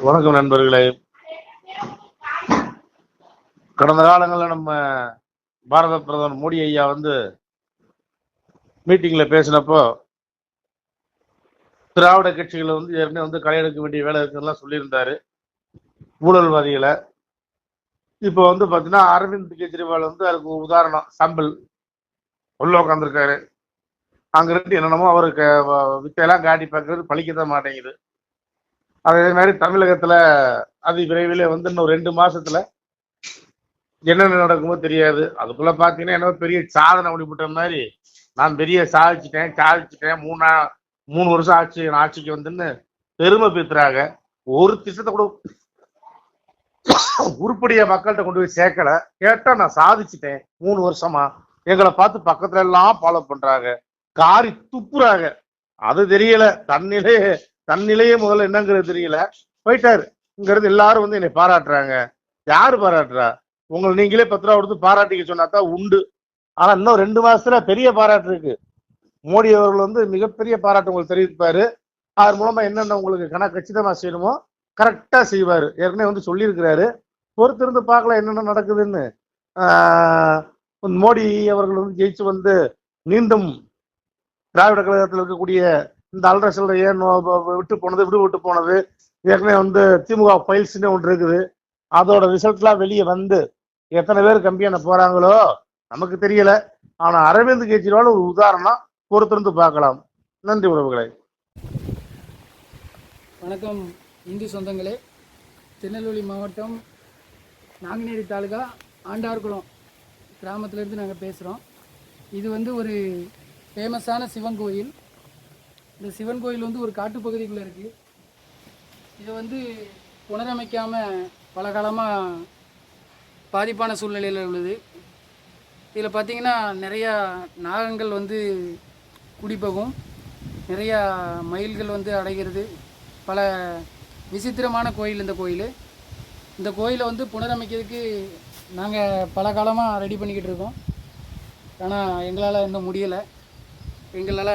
வணக்கம் நண்பர்களே. கடந்த காலங்களில் நம்ம பாரத பிரதமர் மோடி ஐயா வந்து மீட்டிங்கில் பேசினப்போ திராவிட கட்சிகளை வந்து ஏற்கனவே வந்து களையெடுக்க வேண்டிய வேலை இருக்குலாம் சொல்லியிருந்தாரு. ஊழல்வாதிகளை. இப்போ வந்து பார்த்தீங்கன்னா அரவிந்த் கெஜ்ரிவால் வந்து அதுக்கு உதாரணம் சாம்பிள் உள்ள உட்காந்துருக்காரு அங்க இருந்து என்னென்னமோ அவருக்கு வித்தையெல்லாம் காட்டி பார்க்கறது பழிக்கத்தான் மாட்டேங்குது. அதே மாதிரி தமிழகத்துல அதி விரைவில் வந்து இன்னும் ரெண்டு மாசத்துல என்னென்ன நடக்குமோ தெரியாது. அதுக்குள்ள பாத்தீங்கன்னா என்ன பெரிய சாதனை பண்ணிவிட்ட மாதிரி நான் பெரிய சாதிச்சிட்டேன் சாதிச்சிட்டேன். மூணா மூணு வருஷம் ஆச்சு நான் ஆட்சிக்கு வந்துன்னு பெருமை பேத்துறாங்க ஒரு திசத்தை கூட உருப்படியா மக்கள்கிட்ட கொண்டு போய் சேர்க்கல. கேட்டா நான் சாதிச்சிட்டேன் மூணு வருஷமா. எங்களை பார்த்து பக்கத்துல எல்லாம் ஃபாலோ பண்றாங்க. காரி துப்புறாங்க. அது தெரியல. தன் தன்னிலையே முதல்ல என்னங்கிறது தெரியல. போயிட்டாரு. இங்க இருந்து எல்லாரும் வந்து என்னை பாராட்டுறாங்க. யாரு பாராட்டுறா? உங்களை நீங்களே பத்து ரூபா கொடுத்து பாராட்டிக்க சொன்னாதான் உண்டு. ஆனா இன்னும் ரெண்டு மாசத்துல பெரிய பாராட்டு இருக்கு. மோடி அவர்கள் வந்து மிகப்பெரிய பாராட்டு உங்களுக்கு தெரிவிப்பாரு. அதன் மூலமா என்னென்ன உங்களுக்கு கணக்கு கச்சிதமா செய்யணுமோ கரெக்டா செய்வாரு. ஏற்கனவே வந்து சொல்லியிருக்கிறாரு. பொறுத்திருந்து பார்க்கலாம் என்னென்ன நடக்குதுன்னு. ஆஹ் மோடி அவர்கள் வந்து ஜெயிச்சு வந்து மீண்டும் திராவிட கழகத்தில் இருக்கக்கூடிய இந்த அல்ரசல் ஏன் விட்டு போனது விடு விட்டு போனது? ஏற்கனவே வந்து திமுக ஃபைல்ஸ்னு ஒன்று இருக்குது. அதோட ரிசல்ட்லாம் வெளியே வந்து எத்தனை பேர் கம்பியான போறாங்களோ நமக்கு தெரியல. ஆனா அரவிந்த் கெஜ்ரிவால் ஒரு உதாரணம் பொறுத்திருந்து பார்க்கலாம். நன்றி உறவுகளை. வணக்கம். இந்து சொந்தங்களே திருநெல்வேலி மாவட்டம் நாங்குநேரி தாலுகா ஆண்டார்குளம் கிராமத்திலேருந்து நாங்கள் பேசுகிறோம் இது வந்து ஒரு ஃபேமஸான சிவன் கோயில். இந்த சிவன் கோயில் வந்து ஒரு காட்டுப்பகுதிக்குள்ளே இருக்குது இதை வந்து புனரமைக்காமல் பல காலமாக பாதிப்பான சூழ்நிலையில் உள்ளது. இதில் பார்த்தீங்கன்னா நிறையா நாகங்கள் வந்து குடிபோகும். நிறையா மயில்கள் வந்து அடைகிறது. பல விசித்திரமான கோயில் இந்த கோயில். இந்த கோயிலை வந்து புனரமைக்கிறதுக்கு நாங்கள் பல காலமாக ரெடி பண்ணிக்கிட்டு இருக்கோம். ஆனால் எங்களால் இன்னும் முடியலை. எங்களால்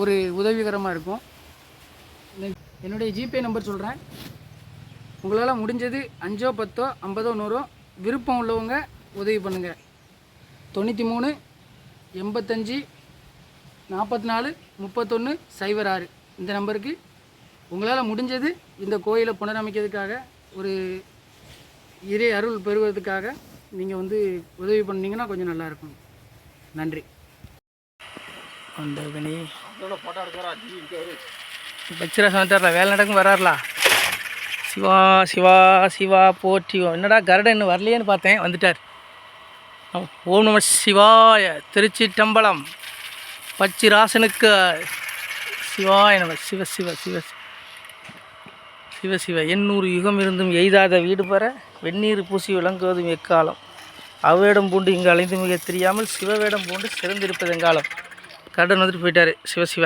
ஒரு உதவிகரமாக இருக்கும். என்னுடைய ஜிபே நம்பர் சொல்கிறேன் உங்களால் முடிஞ்சது அஞ்சோ பத்தோ ஐம்பதோ நூறோ விருப்பம் உள்ளவங்க உதவி பண்ணுங்கள் தொண்ணூற்றி மூணு எண்பத்தஞ்சு நாற்பத்தி நாலு முப்பத்தொன்று சைபர் ஆறு. இந்த நம்பருக்கு உங்களால் முடிஞ்சது இந்த கோயிலை புனரமைக்கிறதுக்காக ஒரு இறை அருள் பெறுவதற்காக நீங்கள் வந்து உதவி பண்ணிங்கன்னா கொஞ்சம் நல்லாயிருக்கும் நன்றி. வந்தவனே பச்சிரசமத்தரில் வேலை நடக்கும் வராருலா. சிவா சிவா சிவா போற்றி என்னடா கருடன் இன்னும் வரலையேன்னு பார்த்தேன் வந்துட்டார். ஓம் நம சிவாய திருச்சி டம்பலம் பச்சிராசனுக்கு சிவாய நம சிவ சிவ சிவ சிவ சிவ எண்ணூறு யுகம் இருந்தும் எய்தாத வீடு பெற வெந்நீர் பூசி விளங்குவதும் எக்காலம். அவ்வேடம் பூண்டு இங்கு அலைந்து மிக தெரியாமல் சிவவேடம் பூண்டு சிறந்திருப்பது எங்காலம். கடன் வந்துட்டு போயிட்டார் சிவசிவ